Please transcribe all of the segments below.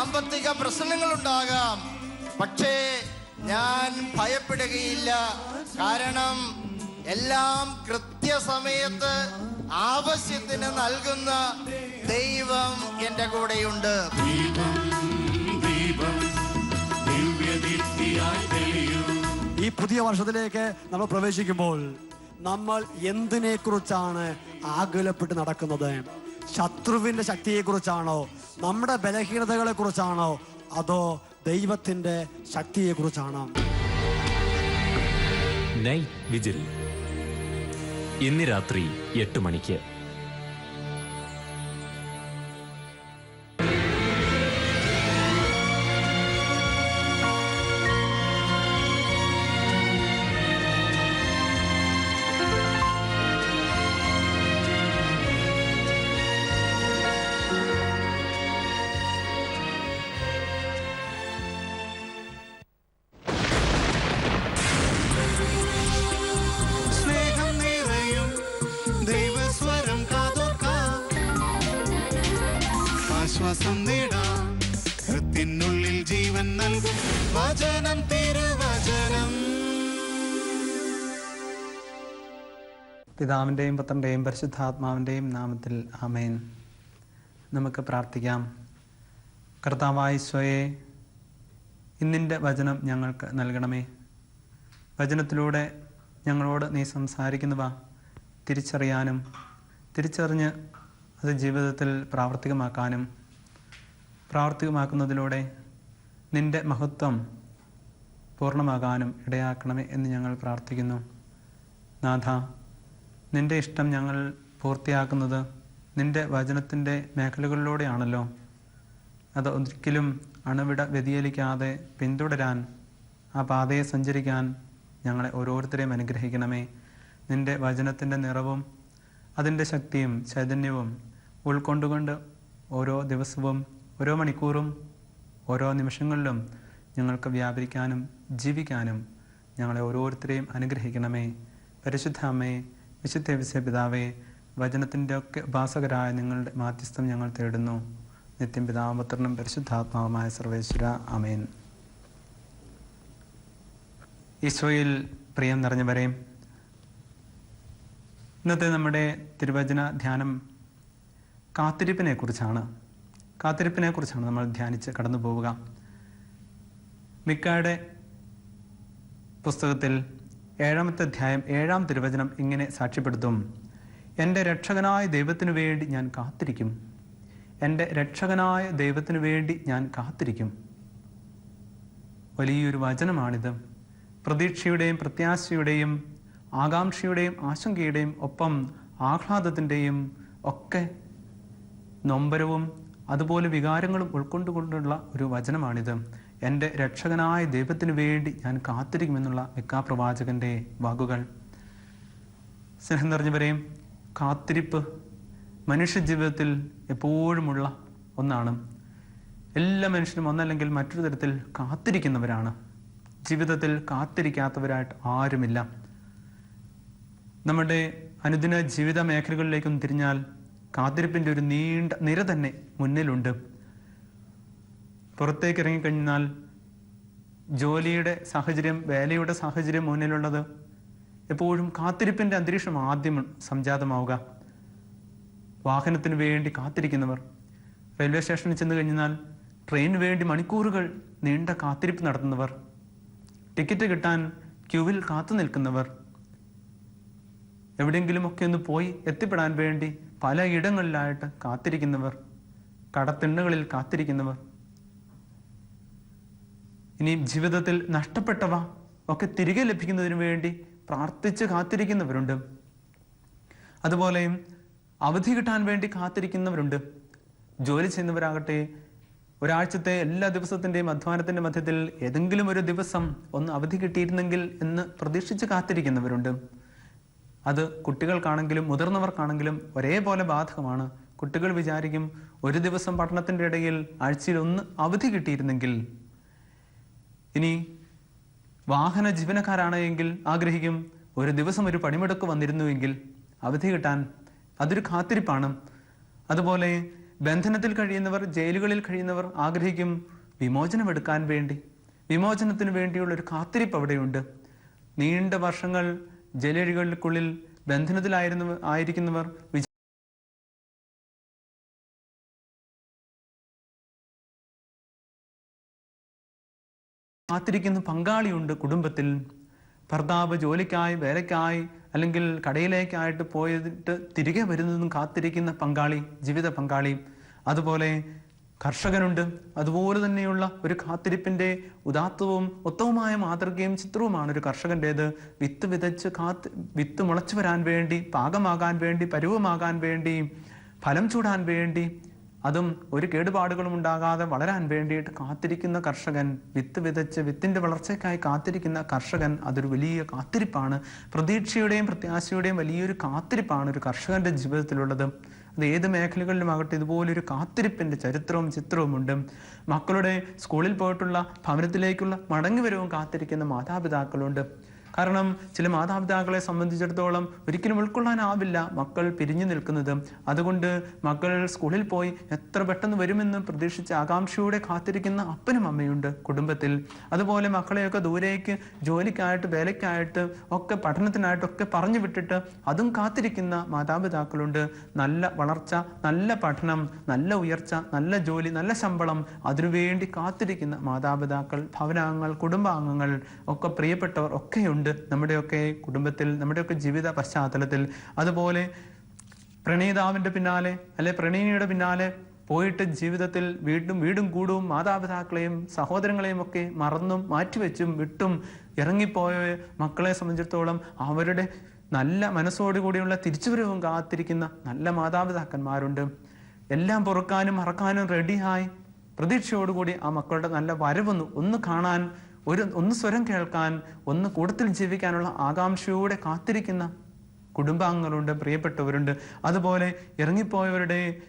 കഷ്ടപ്പാടുകളുണ്ടാകാം പ്രശ്നങ്ങൾ ഉണ്ടാകാം പക്ഷേ ഞാൻ ഭയപ്പെടുകയില്ല. കാരണം എല്ലാം കൃത്യസമയത്ത് ആവശ്യത്തിന് നൽകുന്ന ദൈവം എന്റെ കൂടെയുണ്ട്. ഈ പുതിയ വർഷത്തിലേക്ക് നമ്മൾ പ്രവേശിക്കുമ്പോൾ നമ്മൾ എന്തിനെക്കുറിച്ചാണ് ആകുലപ്പെട്ട് നടക്കുന്നത്? ശത്രുവിന്റെ ശക്തിയെക്കുറിച്ചാണോ? നമ്മുടെ ബലഹീനതകളെ കുറിച്ചാണോ അതോ ദൈവത്തിന്റെ ശക്തിയെക്കുറിച്ചാണോ? നൈറ്റ് വിജിൽ ഇന്ന് രാത്രി എട്ട് മണിക്ക്. പിതാവിന്റെയും പുത്രന്റെയും പരിശുദ്ധാത്മാവിന്റെയും നാമത്തിൽ ആമേൻ. നമുക്ക് പ്രാർത്ഥിക്കാം. കർത്താവായ സ്വയെ ഇന്നിന്റെ വചനം ഞങ്ങൾക്ക് നൽകണമേ. വചനത്തിലൂടെ ഞങ്ങളോട് നീ സംസാരിക്കുന്നവ തിരിച്ചറിയാനും തിരിച്ചറിഞ്ഞ് അത് ജീവിതത്തിൽ പ്രാവർത്തികമാക്കാനും പ്രാവർത്തികമാക്കുന്നതിലൂടെ നിന്റെ മഹത്വം പൂർണമാകാനും ഇടയാക്കണമേ എന്ന് ഞങ്ങൾ പ്രാർത്ഥിക്കുന്നു. നാഥ നിന്റെ ഇഷ്ടം ഞങ്ങൾ പൂർത്തിയാക്കുന്നത് നിന്റെ വചനത്തിന്റെ മേഖലകളിലൂടെയാണല്ലോ. അത് ഒരിക്കലും അണുവിട വ്യതിചലിക്കാതെ പിന്തുടരാൻ ആ പാതയെ സഞ്ചരിക്കാൻ ഞങ്ങളെ ഓരോരുത്തരെയും അനുഗ്രഹിക്കണമേ. നിന്റെ വചനത്തിന്റെ നിറവും അതിന്റെ ശക്തിയും ചൈതന്യവും ഉൾക്കൊണ്ടുകൊണ്ട് ഓരോ ദിവസവും ഓരോ മണിക്കൂറും ഓരോ നിമിഷങ്ങളിലും ഞങ്ങൾക്ക് വ്യാപരിക്കാനും ജീവിക്കാനും ഞങ്ങളെ ഓരോരുത്തരെയും അനുഗ്രഹിക്കണമേ. പരിശുദ്ധ അമ്മേ വിശുദ്ധ വിശ്വ പിതാവേ വചനത്തിന്റെ ഒക്കെ ഉപാസകരായ നിങ്ങളുടെ മാധ്യസ്ഥം ഞങ്ങൾ തേടുന്നു. നിത്യം പിതാപുത്രനും പരിശുദ്ധാത്മാവുമായ സർവേശ്വര. അമേൻ ഈശോയിൽ പ്രിയം നിറഞ്ഞവരെ ഇന്നത്തെ നമ്മുടെ തിരുവചന ധ്യാനം കാത്തിരിപ്പിനെ കുറിച്ചാണ് കാത്തിരിപ്പിനെ കുറിച്ചാണ് നമ്മൾ ധ്യാനിച്ച് കടന്നു പോവുക മിക്കായുടെ പുസ്തകത്തിൽ ഏഴാമത്തെ അധ്യായം ഏഴാം തിരുവചനം ഇങ്ങനെ സാക്ഷ്യപ്പെടുത്തും. എന്റെ രക്ഷകനായ ദൈവത്തിനു വേണ്ടി ഞാൻ കാത്തിരിക്കും. എന്റെ രക്ഷകനായ ദൈവത്തിനു വേണ്ടി ഞാൻ കാത്തിരിക്കും. വലിയൊരു വചനമാണിത്. പ്രതീക്ഷയുടെയും പ്രത്യാശയുടെയും ആകാംക്ഷയുടെയും ആശങ്കയുടെയും ഒപ്പം ആഹ്ലാദത്തിന്റെയും ഒക്കെ നൊമ്പരവും അതുപോലെ വികാരങ്ങളും ഉൾക്കൊണ്ടുകൊണ്ടുള്ള ഒരു വചനമാണിത്. എന്റെ രക്ഷകനായ ദൈവത്തിന് വേണ്ടി ഞാൻ കാത്തിരിക്കുമെന്നുള്ള മിക്കാപ്രവാചകന്റെ വാക്കുകൾ. സ്നേഹം നിറഞ്ഞവരെയും കാത്തിരിപ്പ് മനുഷ്യജീവിതത്തിൽ എപ്പോഴുമുള്ള ഒന്നാണ്. എല്ലാ മനുഷ്യരും ഒന്നല്ലെങ്കിൽ മറ്റൊരു തരത്തിൽ കാത്തിരിക്കുന്നവരാണ്. ജീവിതത്തിൽ കാത്തിരിക്കാത്തവരായിട്ട് ആരുമില്ല. നമ്മുടെ അനുദിന ജീവിത മേഖലകളിലേക്കും തിരിഞ്ഞാൽ കാത്തിരിപ്പിന്റെ ഒരു നീണ്ട നിര തന്നെ മുന്നിലുണ്ട്. പുറത്തേക്ക് ഇറങ്ങിക്കഴിഞ്ഞാൽ ജോലിയുടെ സാഹചര്യം വേലയുടെ സാഹചര്യം മുന്നിലുള്ളത് എപ്പോഴും കാത്തിരിപ്പിന്റെ അന്തരീക്ഷം ആദ്യം സംജാതമാവുക. വാഹനത്തിന് വേണ്ടി കാത്തിരിക്കുന്നവർ റെയിൽവേ സ്റ്റേഷനിൽ ചെന്ന് കഴിഞ്ഞാൽ ട്രെയിനിന് വേണ്ടി മണിക്കൂറുകൾ നീണ്ട കാത്തിരിപ്പ് നടത്തുന്നവർ ടിക്കറ്റ് കിട്ടാൻ ക്യൂവിൽ കാത്തു നിൽക്കുന്നവർ എവിടെയെങ്കിലുമൊക്കെ ഒന്ന് പോയി എത്തിപ്പെടാൻ വേണ്ടി പല ഇടങ്ങളിലായിട്ട് കാത്തിരിക്കുന്നവർ കടത്തിണ്ണുകളിൽ കാത്തിരിക്കുന്നവർ ഇനി ജീവിതത്തിൽ നഷ്ടപ്പെട്ടവ ഒക്കെ തിരികെ ലഭിക്കുന്നതിന് വേണ്ടി പ്രാർത്ഥിച്ച് കാത്തിരിക്കുന്നവരുണ്ട്. അതുപോലെയും അവധി കിട്ടാൻ വേണ്ടി കാത്തിരിക്കുന്നവരുണ്ട്. ജോലി ചെയ്യുന്നവരാകട്ടെ ഒരാഴ്ചത്തെ എല്ലാ ദിവസത്തിന്റെയും അധ്വാനത്തിന്റെ മധ്യത്തിൽ ഏതെങ്കിലും ഒരു ദിവസം ഒന്ന് അവധി കിട്ടിയിരുന്നെങ്കിൽ എന്ന് പ്രതീക്ഷിച്ച് കാത്തിരിക്കുന്നവരുണ്ട്. അത് കുട്ടികൾക്കാണെങ്കിലും മുതിർന്നവർക്കാണെങ്കിലും ഒരേപോലെ ബാധകമാണ്. കുട്ടികൾ വിചാരിക്കും ഒരു ദിവസം പഠനത്തിന്റെ ഇടയിൽ ആഴ്ചയിൽ ഒന്ന് അവധി കിട്ടിയിരുന്നെങ്കിൽ ഇനി വാഹന ജീവനക്കാരാണ് എങ്കിൽ ആഗ്രഹിക്കും ഒരു ദിവസം ഒരു പണിമുടക്ക് വന്നിരുന്നുവെങ്കിൽ അവധി കിട്ടാൻ അതൊരു കാത്തിരിപ്പാണ്. അതുപോലെ ബന്ധനത്തിൽ കഴിയുന്നവർ ജയിലുകളിൽ കഴിയുന്നവർ ആഗ്രഹിക്കും വിമോചനം എടുക്കാൻ വേണ്ടി. വിമോചനത്തിന് വേണ്ടിയുള്ള ഒരു കാത്തിരിപ്പ് അവിടെയുണ്ട്. നീണ്ട വർഷങ്ങൾ ജയിലുകൾക്കുള്ളിൽ ബന്ധനത്തിലായിരുന്നു ആയിരിക്കുന്നവർ കാത്തിരിക്കുന്ന പങ്കാളിയുണ്ട് കുടുംബത്തിൽ. ഭർത്താവ് ജോലിക്കായി വേലയ്ക്കായി അല്ലെങ്കിൽ കടയിലേക്കായിട്ട് പോയിട്ട് തിരികെ വരുന്നതും കാത്തിരിക്കുന്ന പങ്കാളി ജീവിത പങ്കാളി. അതുപോലെ കർഷകനുണ്ട്. അതുപോലെ തന്നെയുള്ള ഒരു കാത്തിരിപ്പിന്റെ ഉദാത്തവും ഉത്തമമായ മാതൃകയും ചിത്രവുമാണ് ഒരു കർഷകന്റെത്. വിത്ത് വിതച്ച് കാത്ത് വിത്ത് മുളച്ചു വരാൻ വേണ്ടി പാകമാകാൻ വേണ്ടി പരുവമാകാൻ വേണ്ടി ഫലം ചൂടാൻ വേണ്ടി അതും ഒരു കേടുപാടുകളും ഉണ്ടാകാതെ വളരാൻ വേണ്ടിയിട്ട് കാത്തിരിക്കുന്ന കർഷകൻ വിത്ത് വിതച്ച് വിത്തിന്റെ വളർച്ചയ്ക്കായി കാത്തിരിക്കുന്ന കർഷകൻ അതൊരു വലിയ കാത്തിരിപ്പാണ്. പ്രതീക്ഷയുടെയും പ്രത്യാശയുടെയും വലിയൊരു കാത്തിരിപ്പാണ് ഒരു കർഷകന്റെ ജീവിതത്തിലുള്ളത്. അത് ഏത് മേഖലകളിലുമാകട്ടെ ഇതുപോലൊരു കാത്തിരിപ്പിന്റെ ചരിത്രവും ചിത്രവും ഉണ്ട് മക്കളുടെ സ്കൂളിൽ പോയിട്ടുള്ള ഭവനത്തിലേക്കുള്ള മടങ്ങിവരവും കാത്തിരിക്കുന്ന മാതാപിതാക്കളുണ്ട്. കാരണം ചില മാതാപിതാക്കളെ സംബന്ധിച്ചിടത്തോളം ഒരിക്കലും ഉൾക്കൊള്ളാനാവില്ല മക്കൾ പിരിഞ്ഞു നിൽക്കുന്നത്. അതുകൊണ്ട് മക്കൾ സ്കൂളിൽ പോയി എത്ര പെട്ടെന്ന് വരുമെന്ന് പ്രതീക്ഷിച്ച് ആകാംക്ഷയോടെ കാത്തിരിക്കുന്ന അപ്പനും അമ്മയുണ്ട് കുടുംബത്തിൽ. അതുപോലെ മക്കളെയൊക്കെ ദൂരേക്ക് ജോലിക്കായിട്ട് വേലയ്ക്കായിട്ട് ഒക്കെ പഠനത്തിനായിട്ടൊക്കെ പറഞ്ഞു വിട്ടിട്ട് അതും കാത്തിരിക്കുന്ന മാതാപിതാക്കളുണ്ട്. നല്ല വളർച്ച നല്ല പഠനം നല്ല ഉയർച്ച നല്ല ജോലി നല്ല ശമ്പളം അതിനുവേണ്ടി കാത്തിരിക്കുന്ന മാതാപിതാക്കൾ ഭവനാംഗങ്ങൾ കുടുംബാംഗങ്ങൾ ഒക്കെ പ്രിയപ്പെട്ടവർ ഒക്കെയുണ്ട്. നമ്മുടെയൊക്കെ കുടുംബത്തിൽ നമ്മുടെയൊക്കെ ജീവിത പശ്ചാത്തലത്തിൽ അതുപോലെ പ്രണയിതാവിന്റെ പിന്നാലെ അല്ലെ പ്രണയിനിയുടെ പിന്നാലെ പോയിട്ട് ജീവിതത്തിൽ വീണ്ടും വീടും കൂടും മാതാപിതാക്കളെയും സഹോദരങ്ങളെയും ഒക്കെ മറന്നും മാറ്റിവെച്ചും വിട്ടും ഇറങ്ങിപ്പോയ മക്കളെ സംബന്ധിച്ചിടത്തോളം അവരുടെ നല്ല മനസ്സോടുകൂടിയുള്ള തിരിച്ചുവരവും കാത്തിരിക്കുന്ന നല്ല മാതാപിതാക്കന്മാരുണ്ട്. എല്ലാം പൊറുക്കാനും മറക്കാനും റെഡിയായി പ്രതീക്ഷയോടുകൂടി ആ മക്കളുടെ നല്ല വരവൊന്ന് ഒന്ന് കാണാൻ ഒരു ഒന്ന് സ്വരം കേൾക്കാൻ ഒന്ന് കൂടത്തിൽ ജീവിക്കാനുള്ള ആകാംക്ഷയോടെ കാത്തിരിക്കുന്ന കുടുംബാംഗങ്ങളുണ്ട് പ്രിയപ്പെട്ടവരുണ്ട്. അതുപോലെ ഇറങ്ങിപ്പോയവരുടെ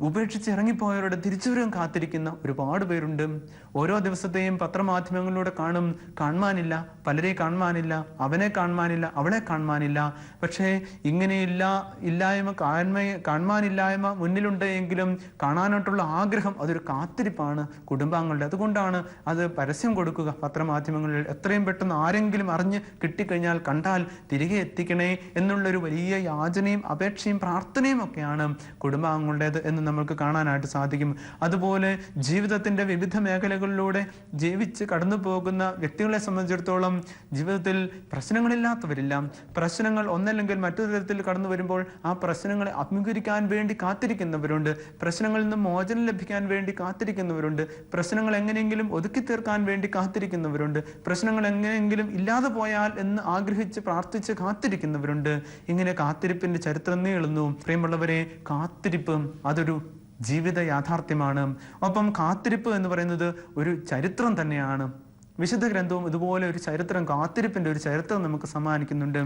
ഉപേക്ഷിച്ച് ഇറങ്ങിപ്പോയവരുടെ തിരിച്ചുവരവും കാത്തിരിക്കുന്ന ഒരുപാട് പേരുണ്ട്. ഓരോ ദിവസത്തെയും പത്രമാധ്യമങ്ങളിലൂടെ കാണും. കാണുവാനില്ല പലരെ കാണുവാനില്ല അവനെ കാണുവാനില്ല അവളെ കാണുവാനില്ല. പക്ഷേ ഇങ്ങനെയില്ല ഇല്ലായ്മ കാൺമ കാണുവാനില്ലായ്മ മുന്നിലുണ്ട് എങ്കിലും കാണാനായിട്ടുള്ള ആഗ്രഹം അതൊരു കാത്തിരിപ്പാണ് കുടുംബാംഗങ്ങളുടെ. അതുകൊണ്ടാണ് അത് പരസ്യം കൊടുക്കുക പത്രമാധ്യമങ്ങളിൽ. എത്രയും പെട്ടെന്ന് ആരെങ്കിലും അറിഞ്ഞ് കിട്ടിക്കഴിഞ്ഞാൽ കണ്ടാൽ തിരികെ എത്തിക്കണേ എന്നുള്ളൊരു വലിയ യാചനയും അപേക്ഷയും പ്രാർത്ഥനയും ഒക്കെയാണ് കുടുംബാംഗങ്ങളുടേത് എന്ന് നമുക്ക് കാണാനായിട്ട് സാധിക്കും. അതുപോലെ ജീവിതത്തിന്റെ വിവിധ മേഖലകളിലൂടെ ജീവിച്ച് കടന്നു പോകുന്ന വ്യക്തികളെ സംബന്ധിച്ചിടത്തോളം ജീവിതത്തിൽ പ്രശ്നങ്ങളില്ലാത്തവരില്ല. പ്രശ്നങ്ങൾ ഒന്നല്ലെങ്കിൽ മറ്റൊരു തരത്തിൽ കടന്നു വരുമ്പോൾ ആ പ്രശ്നങ്ങളെ അഭിമുഖീകരിക്കാൻ വേണ്ടി കാത്തിരിക്കുന്നവരുണ്ട്. പ്രശ്നങ്ങളിൽ നിന്ന് മോചനം ലഭിക്കാൻ വേണ്ടി കാത്തിരിക്കുന്നവരുണ്ട്. പ്രശ്നങ്ങൾ എങ്ങനെയെങ്കിലും ഒതുക്കി തീർക്കാൻ വേണ്ടി കാത്തിരിക്കുന്നവരുണ്ട്. പ്രശ്നങ്ങൾ എങ്ങനെയെങ്കിലും ഇല്ലാതെ പോയാൽ എന്ന് ആഗ്രഹിച്ച് പ്രാർത്ഥിച്ച് കാത്തിരിക്കുന്നവരുണ്ട്. ഇങ്ങനെ കാത്തിരിപ്പിന്റെ ചരിത്രം നീളുന്നു. പ്രിയമുള്ളവരെ കാത്തിരിപ്പ് അതൊരു ജീവിത യാഥാർത്ഥ്യമാണ്. ഒപ്പം കാത്തിരിപ്പ് എന്ന് പറയുന്നത് ഒരു ചരിത്രം തന്നെയാണ്. വിശുദ്ധ ഗ്രന്ഥവും ഇതുപോലെ ഒരു ചരിത്രം കാത്തിരിപ്പിന്റെ ഒരു ചരിത്രം നമുക്ക് സമ്മാനിക്കുന്നുണ്ട്.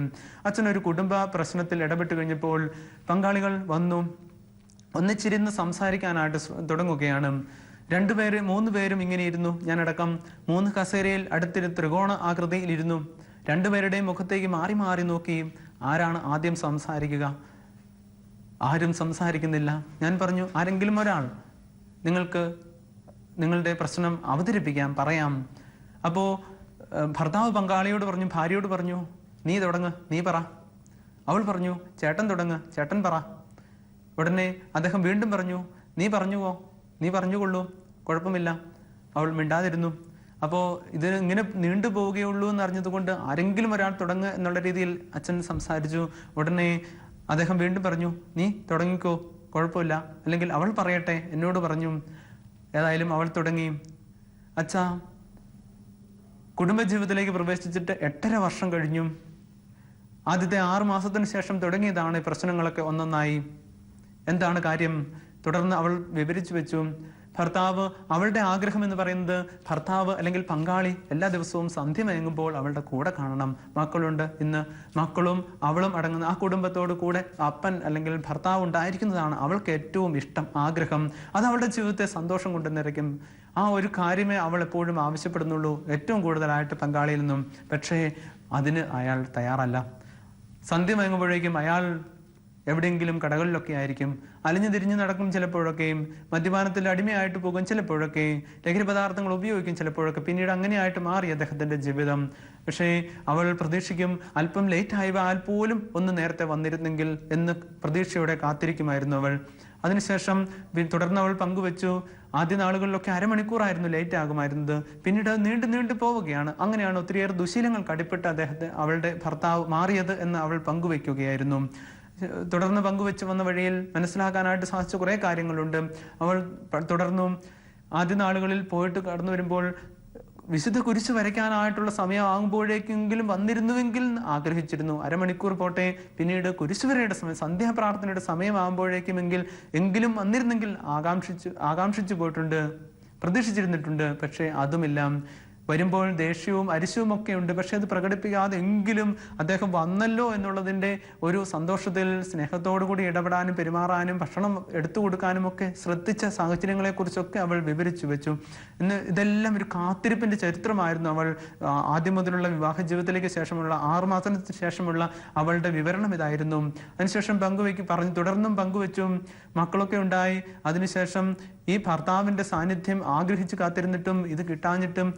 അച്ഛൻ ഒരു കുടുംബ പ്രശ്നത്തിൽ ഇടപെട്ട് കഴിഞ്ഞപ്പോൾ പങ്കാളികൾ വന്നു. ഒന്നിച്ചിരുന്ന് സംസാരിക്കാനായിട്ട് തുടങ്ങുകയാണ്. രണ്ടുപേര് മൂന്ന് പേരും ഇങ്ങനെ ഇരുന്നു. ഞാനടക്കം മൂന്ന് കസേരയിൽ അടുത്തിരു ത്രികോണ ആകൃതിയിൽ ഇരുന്നു. രണ്ടുപേരുടെയും മുഖത്തേക്ക് മാറി മാറി നോക്കി ആരാണ് ആദ്യം സംസാരിക്കുക? ആരും സംസാരിക്കുന്നില്ല. ഞാൻ പറഞ്ഞു ആരെങ്കിലും ഒരാൾ നിങ്ങൾക്ക് നിങ്ങളുടെ പ്രശ്നം അവതരിപ്പിക്കാം പറയാം. അപ്പോൾ ഭർത്താവ് പങ്കാളിയോട് പറഞ്ഞു ഭാര്യയോട് പറഞ്ഞു നീ തുടങ്ങ് നീ പറ. അവൾ പറഞ്ഞു ചേട്ടൻ തുടങ്ങ് ചേട്ടൻ പറ. ഉടനെ അദ്ദേഹം വീണ്ടും പറഞ്ഞു നീ പറഞ്ഞുവോ? നീ പറഞ്ഞുകൊള്ളൂ കുഴപ്പമില്ല. അവൾ മിണ്ടാതിരുന്നു. അപ്പോൾ ഇത് ഇങ്ങനെ നീണ്ടു പോവുകയുള്ളൂ എന്ന് അറിഞ്ഞതുകൊണ്ട് ആരെങ്കിലും ഒരാൾ തുടങ്ങുക എന്നുള്ള രീതിയിൽ അച്ഛൻ സംസാരിച്ചു. ഉടനെ അദ്ദേഹം വീണ്ടും പറഞ്ഞു നീ തുടങ്ങിക്കോ കുഴപ്പമില്ല. അല്ലെങ്കിൽ അവൾ പറയട്ടെ എന്നോട് പറഞ്ഞു. ഏതായാലും അവൾ തുടങ്ങി. അച്ഛാ കുടുംബജീവിതത്തിലേക്ക് പ്രവേശിച്ചിട്ട് എട്ടര വർഷം കഴിഞ്ഞു. ആദ്യത്തെ ആറു മാസത്തിന് ശേഷം തുടങ്ങിയതാണ് പ്രശ്നങ്ങളൊക്കെ ഒന്നൊന്നായി. എന്താണ് കാര്യം? തുടർന്ന് അവൾ വിവരിച്ചു വെച്ചു. ഭർത്താവ് അവളുടെ ആഗ്രഹം എന്ന് പറയുന്നത് ഭർത്താവ് അല്ലെങ്കിൽ പങ്കാളി എല്ലാ ദിവസവും സന്ധ്യ മയങ്ങുമ്പോൾ അവളുടെ കൂടെ കാണണം. മക്കളുണ്ട്. ഇന്ന് മക്കളും അവളും അടങ്ങുന്ന ആ കുടുംബത്തോട് കൂടെ അപ്പൻ അല്ലെങ്കിൽ ഭർത്താവ് ഉണ്ടായിരിക്കുന്നതാണ് അവൾക്ക് ഏറ്റവും ഇഷ്ടം ആഗ്രഹം. അത് അവളുടെ ജീവിതത്തെ സന്തോഷം കൊണ്ടുവന്നിരിക്കും. ആ ഒരു കാര്യമേ അവൾ എപ്പോഴും ആവശ്യപ്പെടുന്നുള്ളൂ ഏറ്റവും കൂടുതലായിട്ട് പങ്കാളിയിൽ നിന്നും. പക്ഷേ അതിന് അയാൾ തയ്യാറല്ല. സന്ധ്യ മയങ്ങുമ്പോഴേക്കും അയാൾ എവിടെയെങ്കിലും കടകളിലൊക്കെ ആയിരിക്കും. അലിഞ്ഞു തിരിഞ്ഞു നടക്കും ചിലപ്പോഴൊക്കെയും മദ്യപാനത്തിൽ അടിമയായിട്ട് പോകും ചിലപ്പോഴൊക്കെ. ലഹരി പദാർത്ഥങ്ങൾ ഉപയോഗിക്കും ചിലപ്പോഴൊക്കെ. പിന്നീട് അങ്ങനെയായിട്ട് മാറി അദ്ദേഹത്തിന്റെ ജീവിതം. പക്ഷേ അവൾ പ്രതീക്ഷിക്കും അല്പം ലേറ്റ് ആയവാൽ പോലും ഒന്ന് നേരത്തെ വന്നിരുന്നെങ്കിൽ എന്ന് പ്രതീക്ഷയോടെ കാത്തിരിക്കുമായിരുന്നു അവൾ. അതിനുശേഷം തുടർന്ന് അവൾ പങ്കുവെച്ചു. ആദ്യ നാളുകളിലൊക്കെ അരമണിക്കൂറായിരുന്നു ലേറ്റ് ആകുമായിരുന്നത്. പിന്നീട് നീണ്ടു നീണ്ടു പോവുകയാണ്. അങ്ങനെയാണ് ഒത്തിരിയേറെ ദുശീലങ്ങൾ അടിപ്പെട്ട് അദ്ദേഹത്തെ അവളുടെ ഭർത്താവ് മാറിയത് എന്ന് അവൾ പങ്കുവെക്കുകയായിരുന്നു തുടർന്ന് പങ്കുവെച്ച് വന്ന വഴിയിൽ മനസ്സിലാക്കാനായിട്ട് സാധിച്ച കുറേ കാര്യങ്ങളുണ്ട്. അവൾ തുടർന്നും ആദ്യ നാളുകളിൽ പോയിട്ട് കടന്നു വരുമ്പോൾ വിശുദ്ധ കുരിശ് വരയ്ക്കാനായിട്ടുള്ള സമയമാകുമ്പോഴേക്കെങ്കിലും വന്നിരുന്നുവെങ്കിൽ ആഗ്രഹിച്ചിരുന്നു. അരമണിക്കൂർ പോട്ടെ പിന്നീട് കുരിശ് വരയുടെ സമയം സന്ധ്യാപ്രാർത്ഥനയുടെ സമയമാകുമ്പോഴേക്കുമെങ്കിൽ എങ്കിലും വന്നിരുന്നെങ്കിൽ ആകാംക്ഷിച്ചു ആകാംക്ഷിച്ചു പോയിട്ടുണ്ട് പ്രതീക്ഷിച്ചിരുന്നിട്ടുണ്ട്. പക്ഷേ അതുമില്ല. വരുമ്പോൾ ദേഷ്യവും അരിശവും ഒക്കെ ഉണ്ട്. പക്ഷെ അത് പ്രകടിപ്പിക്കാതെ എങ്കിലും അദ്ദേഹം വന്നല്ലോ എന്നുള്ളതിന്റെ ഒരു സന്തോഷത്തിൽ സ്നേഹത്തോടു കൂടി ഇടപെടാനും പെരുമാറാനും ഭക്ഷണം എടുത്തു കൊടുക്കാനും ഒക്കെ ശ്രദ്ധിച്ച സാഹചര്യങ്ങളെക്കുറിച്ചൊക്കെ അവൾ വിവരിച്ചു വെച്ചു. ഇന്ന് ഇതെല്ലാം ഒരു കാത്തിരിപ്പിന്റെ ചരിത്രമായിരുന്നു അവൾ. ആദ്യം മുതലുള്ള വിവാഹ ജീവിതത്തിലേക്ക് ശേഷമുള്ള ആറു മാസത്തിന് ശേഷമുള്ള അവളുടെ വിവരണം ഇതായിരുന്നു. അതിനുശേഷം പങ്കുവയ്ക്ക് പറഞ്ഞു തുടർന്നും പങ്കുവെച്ചു. മക്കളൊക്കെ ഉണ്ടായി. അതിനുശേഷം ഈ ഭർത്താവിന്റെ സാന്നിധ്യം ആഗ്രഹിച്ച് കാത്തിരുന്നിട്ടും ഇത് കിട്ടാഞ്ഞിട്ടും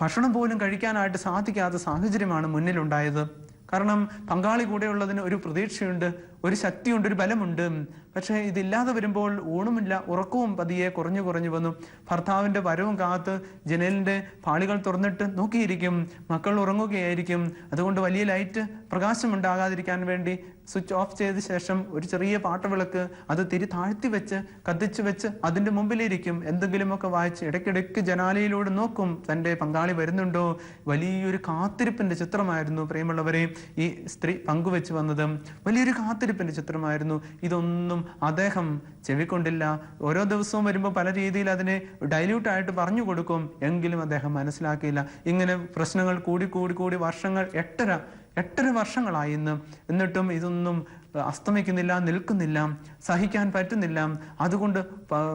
ഭക്ഷണം പോലും കഴിക്കാനായിട്ട് സാധിക്കാത്ത സാഹചര്യമാണ് മുന്നിലുണ്ടായത്. കാരണം പങ്കാളി കൂടെയുള്ളതിന് ഒരു പ്രതീക്ഷയുണ്ട്. ഒരു ശക്തിയുണ്ട് ഒരു ബലമുണ്ട്. പക്ഷേ ഇതില്ലാതെ വരുമ്പോൾ ഊണുമില്ല ഉറക്കവും പതിയെ കുറഞ്ഞു കുറഞ്ഞു വന്നു. ഭർത്താവിന്റെ വരവും കാത്ത് ജനലിന്റെ പാളികൾ തുറന്നിട്ട് നോക്കിയിരിക്കും. മക്കൾ ഉറങ്ങുകയായിരിക്കും. അതുകൊണ്ട് വലിയ ലൈറ്റ് പ്രകാശം ഉണ്ടാകാതിരിക്കാൻ വേണ്ടി സ്വിച്ച് ഓഫ് ചെയ്ത ശേഷം ഒരു ചെറിയ പാട്ടവിളക്ക് അത് തിരി താഴ്ത്തി വെച്ച് കത്തിച്ചു വെച്ച് അതിന്റെ മുമ്പിലിരിക്കും. എന്തെങ്കിലുമൊക്കെ വായിച്ച് ഇടയ്ക്കിടയ്ക്ക് ജനാലയിലൂടെ നോക്കും തന്റെ പങ്കാളി വരുന്നുണ്ടോ? വലിയൊരു കാത്തിരിപ്പിന്റെ ചിത്രമായിരുന്നു പ്രേമുള്ളവരെ ഈ സ്ത്രീ പങ്കുവെച്ച് വന്നത്. വലിയൊരു കാത്തിരിപ്പിന്റെ ചിത്രമായിരുന്നു. ഇതൊന്നും അദ്ദേഹം ചെവിക്കൊണ്ടില്ല. ഓരോ ദിവസവും വരുമ്പോൾ പല രീതിയിൽ അതിനെ ഡൈല്യൂട്ട് ആയിട്ട് പറഞ്ഞു കൊടുക്കും. എങ്കിലും അദ്ദേഹം മനസ്സിലാക്കിയില്ല. ഇങ്ങനെ പ്രശ്നങ്ങൾ കൂടി കൂടി കൂടി വർഷങ്ങൾ എട്ടര എട്ടര വർഷങ്ങളായി ഇന്ന്. എന്നിട്ടും ഇതൊന്നും അസ്തമിക്കുന്നില്ല നിൽക്കുന്നില്ല സഹിക്കാൻ പറ്റുന്നില്ല. അതുകൊണ്ട്